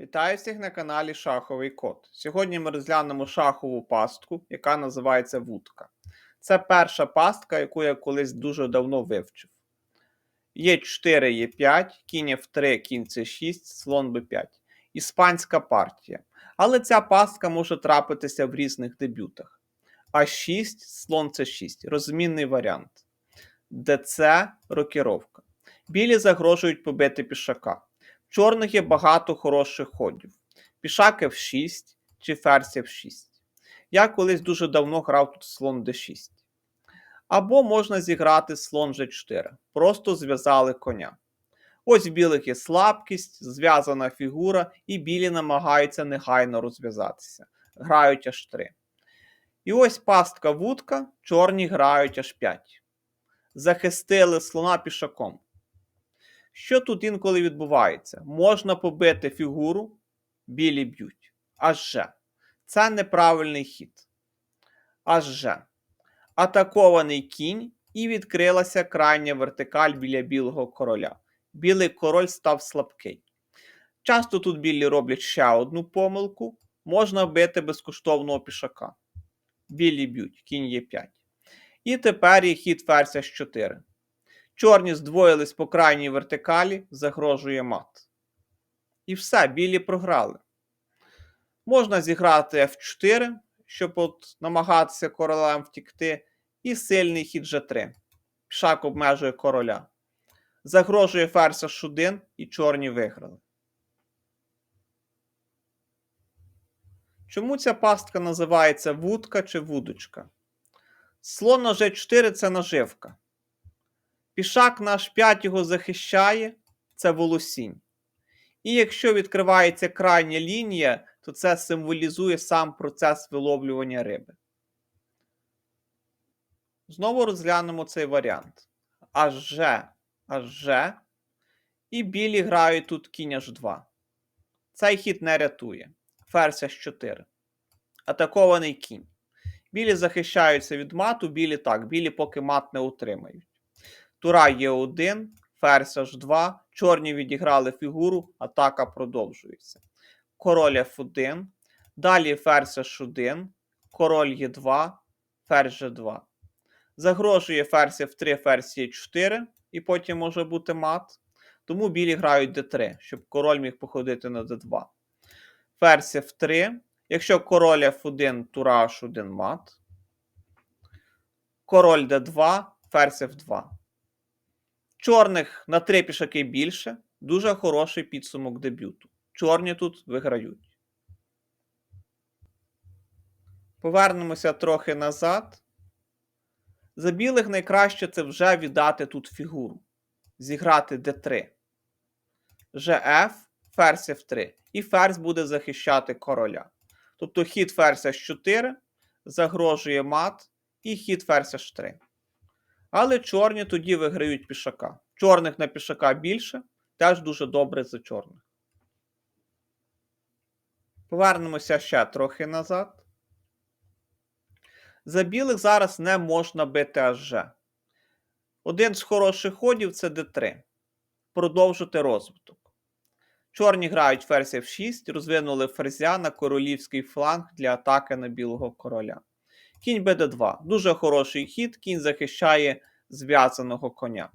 Вітаю всіх на каналі Шаховий Код. Сьогодні ми розглянемо шахову пастку, яка називається вудка. Це перша пастка, яку я колись дуже давно вивчив. Є 4, є 5, кінь F3, кінь C6, слон B5. Іспанська партія. Але ця пастка може трапитися в різних дебютах. А6, слон С6, розмінний варіант. ДЦ рокіровка. Білі загрожують побити пішака. Чорних є багато хороших ходів. Пішак F6 чи ферзь F6. Я колись дуже давно грав тут слон D6. Або можна зіграти слон G4. Просто зв'язали коня. Ось в білих є слабкість, зв'язана фігура, і білі намагаються негайно розв'язатися. Грають H3. І ось пастка вудка, чорні грають H5. Захистили слона пішаком. Що тут інколи відбувається? Можна побити фігуру, білі б'ють. Аж же. Це неправильний хід. Аж же. Атакований кінь і відкрилася крайня вертикаль біля білого короля. Білий король став слабкий. Часто тут білі роблять ще одну помилку. Можна бити безкоштовного пішака. Білі б'ють, кінь є 5. І тепер є хід ферзь H4. Чорні здвоїлись по крайній вертикалі, загрожує мат. І все, білі програли. Можна зіграти F4, щоб от намагатися королем втікти, і сильний хід G3. Пішак обмежує короля. Загрожує ферзь H1 і чорні виграли. Чому ця пастка називається вудка чи вудочка? Слон на G4 це наживка. Пішак наш 5 його захищає, це волосінь. І якщо відкривається крайня лінія, то це символізує сам процес виловлювання риби. Знову розглянемо цей варіант. Аж же, аж. І білі грають тут кінь H2. Цей хід не рятує. Ферзь H4. Атакований кінь. Білі захищаються від мату, білі так, білі поки мат не утримають. Тура є 1, ферзь H2, чорні відіграли фігуру, атака продовжується. Король F1, далі ферзь H1, король Е2, ферзь G2. Загрожує ферзь F3, ферзь Е4, і потім може бути мат. Тому білі грають d3, щоб король міг походити на d2. Ферзь F3. Якщо король F1, тура H1 мат. Король d2, ферзь F2. Чорних на три пішаки більше. Дуже хороший підсумок дебюту. Чорні тут виграють. Повернемося трохи назад. За білих найкраще це вже віддати тут фігуру. Зіграти d3. GF, ферзь F3. І ферзь буде захищати короля. Тобто хід ферзь H4 загрожує мат, і хід ферзь H3. Але чорні тоді виграють пішака. Чорних на пішака більше, теж дуже добре за чорних. Повернемося ще трохи назад. За білих зараз не можна бити аж. Один з хороших ходів це d3. Продовжити розвиток. Чорні грають ферзь F6, розвинули ферзя на королівський фланг для атаки на білого короля. Кінь БД2. Дуже хороший хід, кінь захищає зв'язаного коня.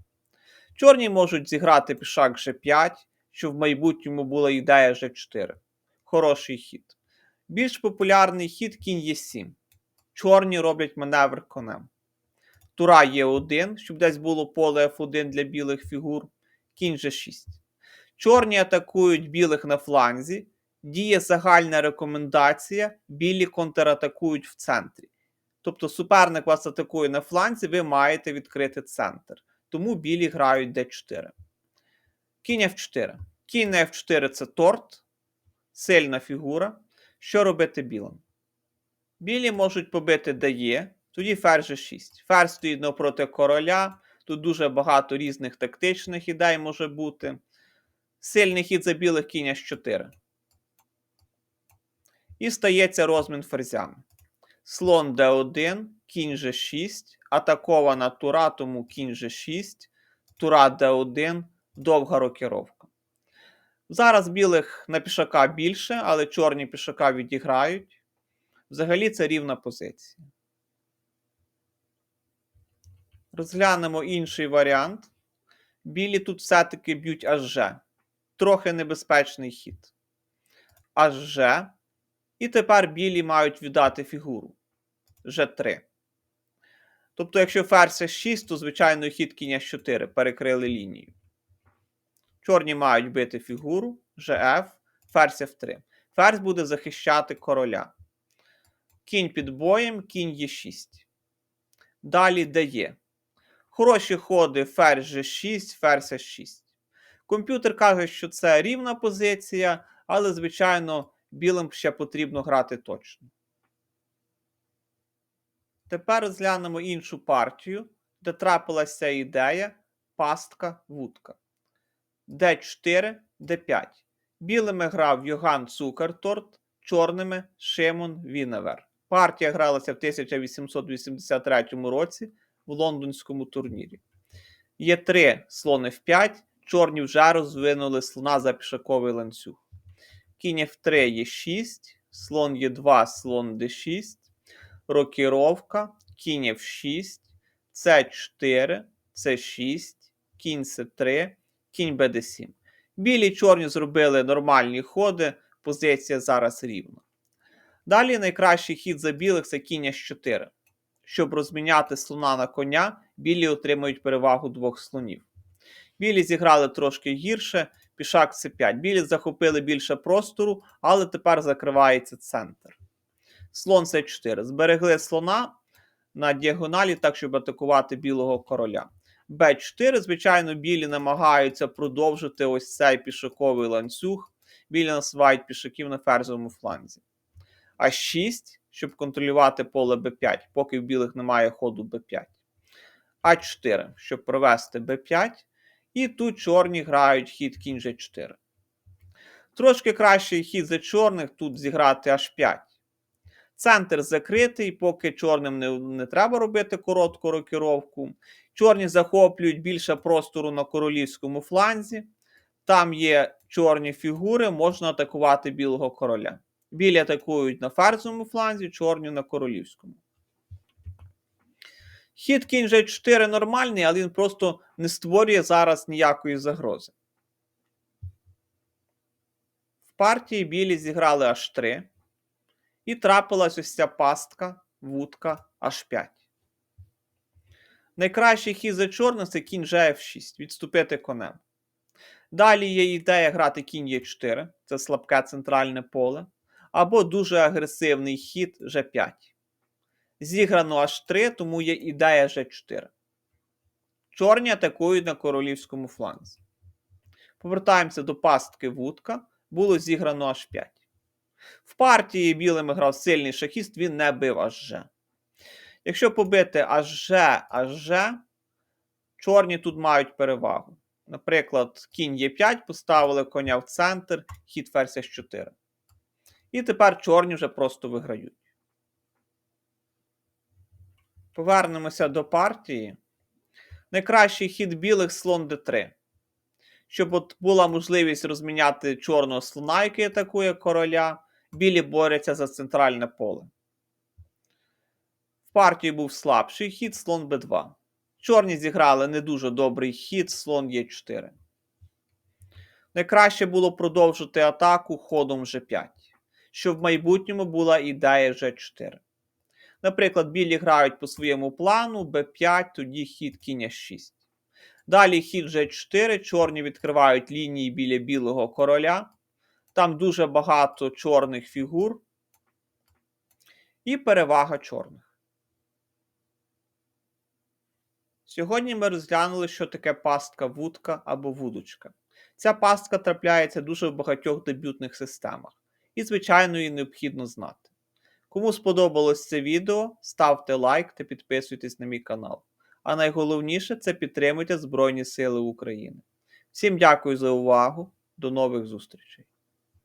Чорні можуть зіграти пішак G5, що в майбутньому була ідея G4. Хороший хід. Більш популярний хід кінь Е7. Чорні роблять маневр конем. Тура Е1, щоб десь було поле F1 для білих фігур. Кінь G6. Чорні атакують білих на фланзі. Діє загальна рекомендація, білі контратакують в центрі. Тобто суперник вас атакує на фланзі, ви маєте відкрити центр. Тому білі грають d4. Кінь F4. Кінь на F4 це торт, сильна фігура. Що робити білим? Білі можуть побити дає, тоді ферзь G6. Ферзь стоїть навпроти короля. Тут дуже багато різних тактичних ідей може бути. Сильний хід за білих кінь H4. І стається розмін ферзями. Слон d1, кінь g6, атакована тура, тому кінь g6, тура d1, довга рокіровка. Зараз білих на пішака більше, але чорні пішака відіграють. Взагалі це рівна позиція. Розглянемо інший варіант. Білі тут все-таки б'ють аж Ж. Трохи небезпечний хід. Аж Ж. І тепер білі мають віддати фігуру. Ж3. Тобто, якщо ферзь С6, то звичайно хід кінь С4 перекрили лінію. Чорні мають бити фігуру, ЖФ, ферзь F3. Ферзь буде захищати короля. Кінь під боєм, кінь Е6. Далі дає. Хороші ходи ферзь G6, ферзь H6. Комп'ютер каже, що це рівна позиція, але, звичайно, білим ще потрібно грати точно. Тепер розглянемо іншу партію, де трапилася ідея пастка вудка. Д4, Д5. Білими грав Йоган Цукерторт, чорними Шимон Віневер. Партія гралася в 1883 році в лондонському турнірі. Є 3 слон F5, чорні вже розвинули слона за пішаковий ланцюг. Кінь F3 є 6, слон Е2, слон d6, рокіровка, кінь F6, С4, С6, кінь С3, кінь БД7. Білі чорні зробили нормальні ходи, позиція зараз рівна. Далі найкращий хід за білих це кінь С4. Щоб розміняти слона на коня, білі отримують перевагу двох слонів. Білі зіграли трошки гірше, пішак С5. Білі захопили більше простору, але тепер закривається центр. Слон С4. Зберегли слона на діагоналі, так, щоб атакувати білого короля. Б4, звичайно, білі намагаються продовжити ось цей пішаковий ланцюг. Білі насувають пішаків на ферзовому фланзі. А6, щоб контролювати поле Б5, поки в білих немає ходу Б5. А4, щоб провести Б5. І тут чорні грають хід кінь G4. Трошки кращий хід за чорних тут зіграти H5. Центр закритий, поки чорним не, не треба робити коротку рокіровку. Чорні захоплюють більше простору на королівському фланзі. Там є чорні фігури, можна атакувати білого короля. Білі атакують на ферзовому фланзі, чорні на королівському. Хід кінь G4 нормальний, але він просто не створює зараз ніякої загрози. В партії білі зіграли H3. І трапилась ось ця пастка, вудка H5. Найкращий хід за чорних це кінь G6, відступити конем. Далі є ідея грати кінь Е4, це слабке центральне поле. Або дуже агресивний хід G5. Зіграно H3, тому є ідея G4. Чорні атакують на королівському фланзі. Повертаємося до пастки вудка. Було зіграно H5. В партії білими грав сильний шахіст, він не бив аж Ж. Якщо побити аж Ж, аж Ж, чорні тут мають перевагу. Наприклад, кінь Е5 поставили коня в центр, хід ферзь С4. І тепер чорні вже просто виграють. Повернемося до партії. Найкращий хід білих слон d3. Щоб от була можливість розміняти чорного слона, який атакує короля. Білі борються за центральне поле. В партії був слабший хід слон Б2. Чорні зіграли не дуже добрий хід слон Е4. Найкраще було продовжити атаку ходом G5, щоб в майбутньому була ідея G4. Наприклад, білі грають по своєму плану Б5, тоді хід кінь 6. Далі хід G4, чорні відкривають лінії біля білого короля. Там дуже багато чорних фігур. І перевага чорних. Сьогодні ми розглянули, що таке пастка вудка або вудочка. Ця пастка трапляється дуже в багатьох дебютних системах. І, звичайно, її необхідно знати. Кому сподобалось це відео, ставте лайк та підписуйтесь на мій канал. А найголовніше це підтримуйте Збройні Сили України. Всім дякую за увагу. До нових зустрічей!